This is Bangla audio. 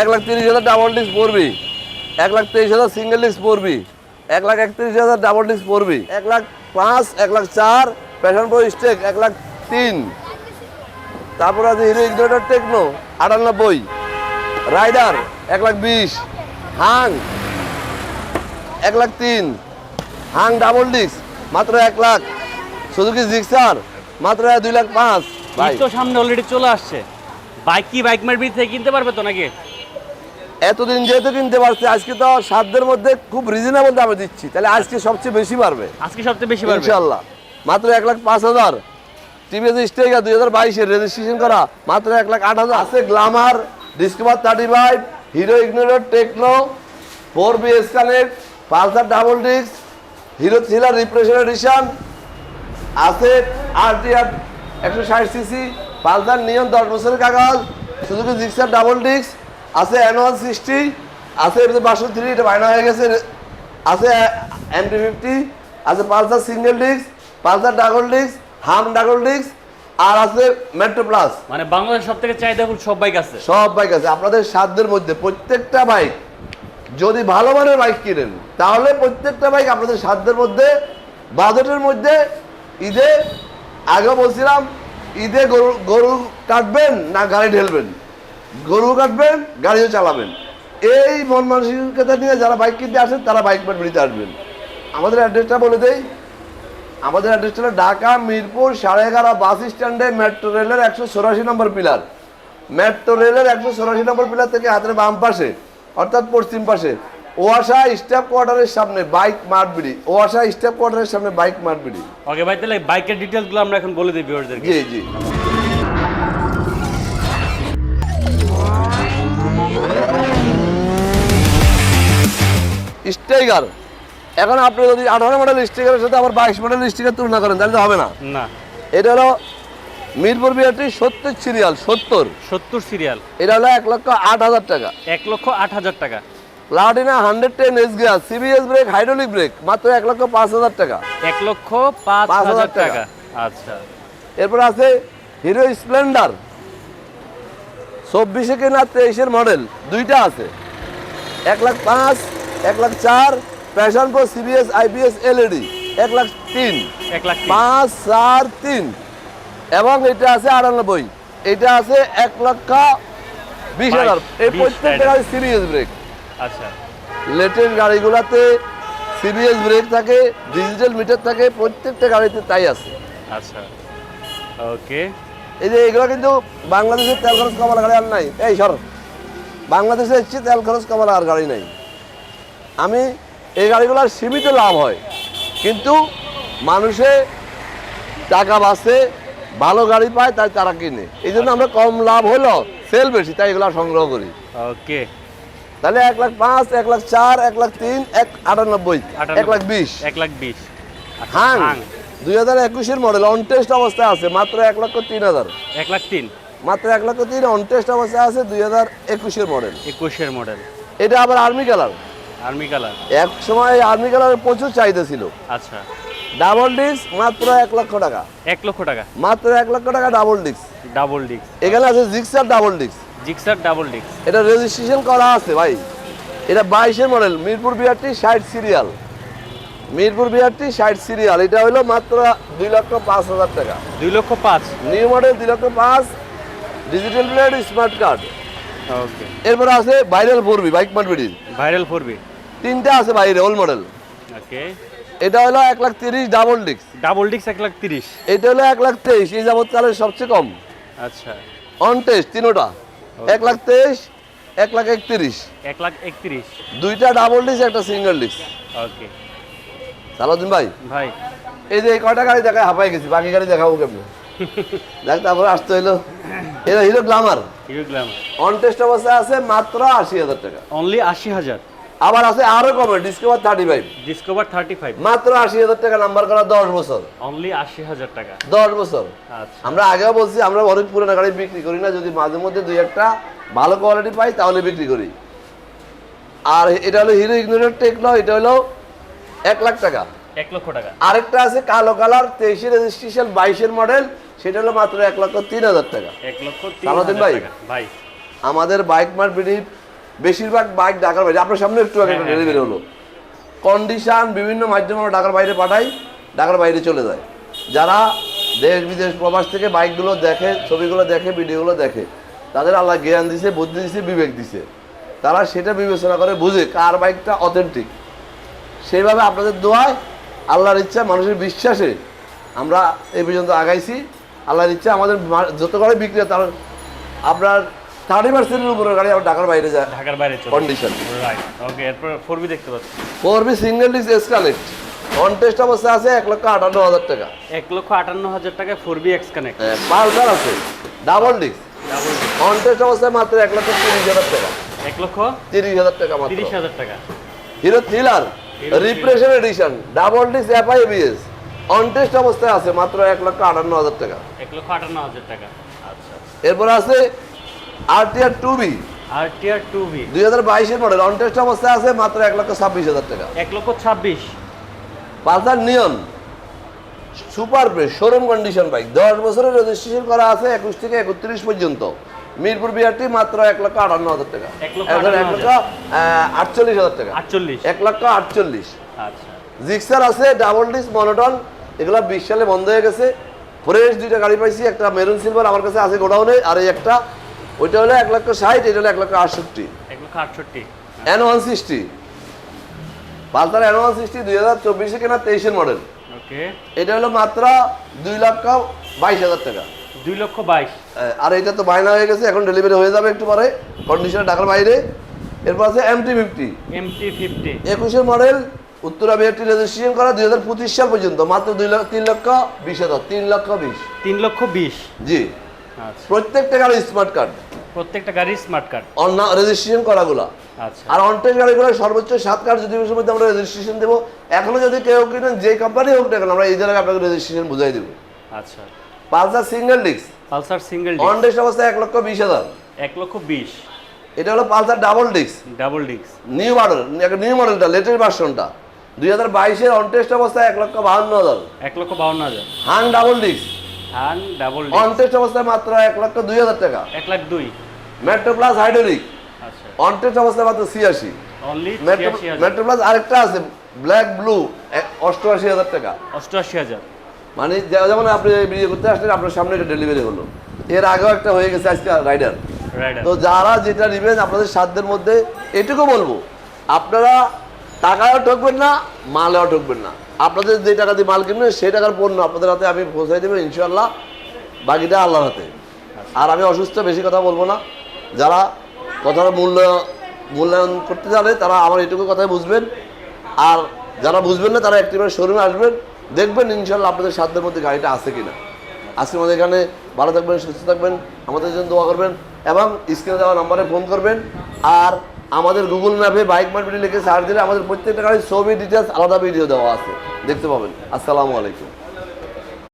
এক লাখ তিরিশ হাজার ডাবল ডিস্ক পড়বি এক লাখ তেইশ হাজার সিঙ্গেল ডিস্ক পড়বি এক লাখ একত্রিশ হাজার ডাবল ডিস্ক পড়বি এক লাখ পাঁচ, এক লাখ চার প্যাশন প্রো স্টেক এক লাখ তিন। তারপর আছে হিরো ইগনোটার টেকনো, আটানব্বই। রাইডার, এক লাখ বিশ। হাং, এক লাখ তিন। হাং ডাবল ডিস্ক মাত্র এক লাখ। সুজুকি জিক্সার, মাত্র দুই লাখ পাঁচ। বাইক তো সামনে অলরেডি চলে আসছে। বাইক কি বাইক মার্কেট থেকে কিনতে পারবে তো নাকি? এতদিন যেহেতু কিনতে পারছি আজকে তো সাধ্যের মধ্যে খুব রিজনেবল দামে দিচ্ছি। তাহলে আজকে সবচেয়ে বেশি পারবে আজকে সবচেয়ে বেশি পারবে ইনশাল্লাহ মাত্র এক লাখ পাঁচ হাজার। টিভিএস স্টেগার দুই হাজার বাইশের রেজিস্ট্রেশন করা। মাত্র এক লাখ আট হাজার। আছে Glamour Discover thirty five Hero Ignitor techno four BS connect Pulsar double disc Hero Thriller repression edition আছে আর টি আর একশো ষাট সিসি পালসার নিয়ম দশ বছরের কাগজ সুযোগ জিক্সার ডাবল ডিস্ক আছে এন ওয়ান সিক্সটি আছে বাসো থ্রি এটা বায়না হয়ে গেছে। আছে এমটি ফিফটি আছে Pulsar single disc Pulsar double disc হাম ডাবল ডিস্ক আর আছে মেট্রো প্লাস মানে বাংলাদেশ সব থেকে চাহিদাফুল সব বাইক আছে সব বাইক আছে আপনাদের সাধ্যের মধ্যে প্রত্যেকটা বাইক যদি ভালো মানের বাইক কিনেন তাহলে প্রত্যেকটা বাইক আপনাদের সাধ্যের মধ্যে বাজেটের মধ্যে ঈদে আগে বলছিলাম ঈদে গরু গরু কাটবেন না গাড়ি ঢেলবেন? গরু কাটবেন গাড়িও চালাবেন। এই মন মানসিকতা নিয়ে যারা বাইক কিনতে আসেন তারা বাইক বেড়িতে আসবেন। আমাদের অ্যাড্রেসটা বলে দেই। আমাদের অ্যাড্রেসটা হলো ঢাকা মিরপুর সাড়ে এগারো বাস স্ট্যান্ডে মেট্রো রেলের একশো চৌরাশি নম্বর পিলার মেট্রো রেলের একশো চৌরাশি নম্বর পিলার থেকে হাতের বাম পাশে অর্থাৎ পশ্চিম পাশে ওয়াসা স্টাফ কোয়ার্টারের সামনে বাইক মারবিড়ি ওয়াসা স্টাফ কোয়ার্টারের সামনে বাইক মারবিড়ি ওকে ভাই তাহলে বাইকের ডিটেলসগুলো আমরা এখন বলে দিই ভিউয়ারদেরকে জি জি। স্টেগার এখন আপনি যদি আঠারো মডেল স্টিকারের সাথে আবার বাইশ মডেল স্টিকার তুলনা করেন তাহলে তো হবে না। না। এটা হলো মিরপুর বিআরটি সত্তর সিরিয়াল সত্তর। সত্তর সিরিয়াল। এটা হলো এক লক্ষ আট হাজার টাকা। এক লক্ষ আট হাজার টাকা। Platina hundred ten ES gear CBS brake hydraulic brake মাত্র এক লক্ষ পাঁচ হাজার টাকা। এক লক্ষ পাঁচ হাজার। টাকা। আচ্ছা। এরপর আছে হিরো স্প্লেন্ডার। চব্বিশে কেনা তেইশের মডেল দুইটা আছে। এক লাখ পাঁচ এক লাখ চার Passion Pro CBS IPS LED এক লাখ তিন এক লাখ পাঁচ চার তিন। এবং এটা আছে আটানব্বই। এটা আছে এক লক্ষ বিশ হাজার। এই প্রত্যেকটা। গাড়ি সিবিএস ব্রেক আচ্ছা। লেটেস্ট গাড়িগুলোতে সিবিএস ব্রেক থাকে ডিজিটাল মিটার থাকে প্রত্যেকটা গাড়িতে তাই আছে। আচ্ছা। ওকে। এই যে এগুলো কিন্তু বাংলাদেশের তেল খরচ কমার গাড়ি আর নাই। এই সর বাংলাদেশে এসছি তেল খরচ কমার আর গাড়ি নাই। আমি এই গাড়িগুলোর সীমিত লাভ হয়। কিন্তু মানুষে টাকা বাঁচে ভালো গাড়ি পায় তাই তারা কিনে। এই জন্য আমরা কম লাভ হলো সেল বেশি তাই এগুলো সংগ্রহ করি। ওকে। তাহলে এক লাখ পাঁচ এক লাখ চার এক লাখ তিন এক আটানব্বই। এক লাখ বিশ। এক লাখ বিশ। আচ্ছা, হাং হাং। দুই হাজার একুশের মডেল অনটেস্ট অবস্থায় আছে মাত্র এক লক্ষ তিন হাজার। এক লাখ তিন। মাত্র এক লক্ষ তিন অনটেস্ট অবস্থায় আছে দুই হাজার একুশের মডেল একুশের মডেল এটা আবার আর্মি কালার আর্মি কালার এক সময় আর্মি কালারের প্রচুর চাহিদা ছিল। আচ্ছা। ডাবল ডিস্ক মাত্র এক লক্ষ টাকা। এক লক্ষ টাকা? মাত্র এক লক্ষ টাকা ডাবল ডিস্ক ডাবল ডিস্ক এখানে আছে Gixxer double disc Gixxer double disc এটা রেজিস্ট্রেশন করা আছে ভাই। এটা বাইশের মডেল মিরপুর বিআরটি ষাট সিরিয়াল মিরপুর বিআরটি ষাট সিরিয়াল এটা হলো মাত্র দুই লক্ষ পাঁচ হাজার টাকা। দুই লক্ষ পাঁচ। নিউ মডেল দুই লক্ষ পাঁচ। ডিজিটাল প্লেট স্মার্ট কার্ড এরপরে আছে viral four B bike marketing viral four B তিনটা আছে বাইরে ওল্ড মডেল ওকে এটা হলো এক লাখ তিরিশ ডাবল ডিস্ক ডাবল ডিস্ক এক লাখ তিরিশ? এটা হলো এক লাখ তেইশ এই যাবৎকালের সবচেয়ে কম। আচ্ছা। অন টেস্ট তিনোটা। এক লাখ তেইশ এক লাখ একত্রিশ। এক লাখ একত্রিশ? দুইটা ডাবল ডিস্ক একটা সিঙ্গেল ডিস্ক ওকে সালাউদ্দিন ভাই। ভাই। এই যে কয়টা গাড়ি দেখায় হাঁপাই গেছি বাকি গাড়ি দেখাবো কেমন? দেখ তারপরে আসতে হইল। এটা Hero Glamour. Hero Glamour on test অবস্থায় আছে মাত্র আশি হাজার টাকা। অনলি আশি হাজার। আবার আছে আরও কমে Discover thirty five Discover thirty five মাত্র আশি হাজার টাকা নাম্বার করা দশ বছর। অনলি আশি হাজার টাকা। দশ বছর। আচ্ছা। আমরা আগেও বলছি আমরা অনেক পুরোনো গাড়ি বিক্রি করি না যদি মাঝে মধ্যে দুই একটা ভালো কোয়ালিটি পাই তাহলে বিক্রি করি। আর এটা হলো হিরো ইগনোরের টেকনো এটা হলো এক লাখ টাকা। এক লক্ষ টাকা। আরেকটা আছে কালো কালার তেইশে রেজিস্ট্রেশন বাইশের মডেল সেটা হলো মাত্র এক লক্ষ তিন হাজার টাকা। এক লক্ষ তিন সালাউদ্দিন ভাই। ভাই। আমাদের বাইক মার্কেটিং বেশিরভাগ বাইক ঢাকার বাইরে। আপনার সামনে একটু আগে হ্যাঁ, হ্যাঁ, ডেলিভারি হলো। কন্ডিশন বিভিন্ন মাধ্যমে আমরা ঢাকার বাইরে পাঠাই ঢাকার বাইরে চলে যায়। যারা দেশ বিদেশ প্রবাস থেকে বাইকগুলো দেখে ছবিগুলো দেখে ভিডিওগুলো দেখে তাদের আল্লাহ জ্ঞান দিছে বুদ্ধি দিছে বিবেক দিছে। তারা সেটা বিবেচনা করে বুঝে কার বাইকটা অথেন্টিক সেইভাবে আপনাদের দোয়ায় আল্লাহর ইচ্ছা মানুষের বিশ্বাসে আমরা এই পর্যন্ত আগাইছি। আল্লাহর দিচ্ছে আমাদের যত করে বিক্রি হয় তার আপনার থার্টি পার্সেন্টের উপরে গাড়ি আমার ঢাকার বাইরে যায়। ঢাকার বাইরে কন্ডিশন রাইট ওকে এরপর ফোর বি দেখতে পাচ্ছি। ফোর বি সিঙ্গেল ডিস এসকালেট কন্টেস্ট অবস্থা আছে এক লক্ষ আটান্ন হাজার টাকা। এক লক্ষ আটান্ন হাজার টাকায় four B X connect Pulsar আছে। ডাবল ডিস্ক কন্টেস্ট অবস্থায় মাত্র এক লক্ষ তিরিশ হাজার টাকা। এক লক্ষ তিরিশ হাজার টাকা মাত্র। তিরিশ হাজার টাকা। Hero Thriller repression edition double disc FI ABS on test অবস্থায় আছে মাত্র এক লক্ষ আটান্ন হাজার টাকা। এক লক্ষ আটান্ন হাজার টাকা। আচ্ছা। এরপর আছে RTR two B R two V দুই হাজার বাইশের মডেল অনটেস্ট অবস্থায় আছে মাত্র এক লক্ষ ছাব্বিশ হাজার টাকা। এক লক্ষ ছাব্বিশ। Pulsar neon super press showroom condition bike দশ বছরের রেজিস্ট্রেশন করা আছে একুশ থেকে একত্রিশ পর্যন্ত। মিরপুর বিআরটি মাত্র এক লক্ষ আটান্ন হাজার টাকা। এক লক্ষ আটচল্লিশ হাজার টাকা। আটচল্লিশ। এক লক্ষ আটচল্লিশ। আচ্ছা। জিক্সার আছে ডাবল ডিস মনোটন এগুলো বিশ সালে বন্ধ হয়ে গেছে। ফ্রেশ দুইটা গাড়ি পাইছি একটা মেরুন সিলভার আমার কাছে আছে গোডাউনে আর এই একটা ওইটা হলো এক লক্ষ ষাট এটা হলো এক লক্ষ আটষট্টি। এক লক্ষ আটষট্টি। N one sixty Pulsar N one sixty দুই হাজার চব্বিশে কেনা তেইশের মডেল এটা হলো মাত্র দুই লক্ষ বাইশ হাজার টাকা। দুই লক্ষ বাইশ। আর এটা তো বায়না হয়ে গেছে এখন ডেলিভারি হয়ে যাবে একটু পরে কন্ডিশনে ঢাকার বাইরে। এরপর আছে এমটি ফিফটি এমটি ফিফটি একুশের মডেল উত্তরা বিআরটি রেজিস্ট্রেশন করা দুই হাজার পঁচিশ সাল পর্যন্ত মাত্র দুই লক্ষ তিন লক্ষ বিশ হাজার তিন লক্ষ বিশ। তিন লক্ষ বিশ। জি। আচ্ছা। প্রত্যেকটা গাড়ি স্মার্ট কার্ড প্রত্যেকটা গাড়ি স্মার্ট কার্ড অন্য রেজিস্ট্রেশন করাগুলো। আচ্ছা। আর অনটেক গাড়িগুলো সর্বোচ্চ সাত কার্ড যদি মধ্যে আমরা রেজিস্ট্রেশন দেবো। এখনও যদি কেউ কিনেন যে কোম্পানি হোক না কেন আমরা এই জায়গায় আপনাকে রেজিস্ট্রেশন বুঝাই দেবো। আচ্ছা। Pulsar single disc Pulsar single on test অবস্থায় এক লক্ষ বিশ হাজার। এক লক্ষ বিশ। এটা হলো Pulsar double disc double disc new model new মডেলটা লেটেস্ট ভার্সনটা দুই হাজার বাইশের অন টেস্ট অবস্থায় এক লক্ষ বাহান্ন হাজার। এক লক্ষ বাউন্ন হাজার। হাং ডাবল ডিস্ক হান ডাবল অন টেস্ট অবস্থায় মাত্র এক লক্ষ দুই হাজার টাকা। এক লাখ দুই। Metro plus hydraulic on test অবস্থায় মাত্র ছিয়াশি। মেট্রো প্লাস আরেকটা আছে ব্ল্যাক ব্লু অষ্টআশি হাজার টাকা। অষ্টআশি হাজার। মানে যেমন আপনি বিয়ে করতে আসলেন আপনার সামনে এটা ডেলিভারি হলো। এর আগেও একটা হয়ে গেছে আজকে রাইডার রাইডার তো যারা যেটা নেবেন আপনাদের সাধ্যের মধ্যে এটুকু বলব আপনারা টাকাও ঠকবেন না, মালেও ঠকবেন না। আপনাদের যে টাকা দিয়ে মাল কিনবেন, সেই টাকার পণ্য আপনাদের হাতে আমি পৌঁছাই দেবেন ইনশাল্লাহ বাকিটা আল্লাহর হাতে। আর আমি অসুস্থ, বেশি কথা বলব না। যারা কথার মূল্য, মূল্যায়ন করতে জানে, তারা আমার এটুকু কথাই বুঝবেন। আর যারা বুঝবেন না, তারা একটিবার শোরুমে আসবেন, দেখবেন ইনশাল্লাহ আপনাদের সাধ্যের মধ্যে গাড়িটা আছে কিনা। আজকে আমাদের এখানে ভালো থাকবেন, সুস্থ থাকবেন, আমাদের জন্য দোয়া করবেন, এবং স্ক্রিনে দেওয়া নাম্বারে ফোন করবেন, আর আমাদের গুগল ম্যাপে বাইক মার্কেটে লিখে সার্চ দিলে আমাদের প্রত্যেকটা গাড়ির ছবি ডিটেলস আলাদা ভিডিও দেওয়া আছে। দেখতে পাবেন। আসসালামু আলাইকুম।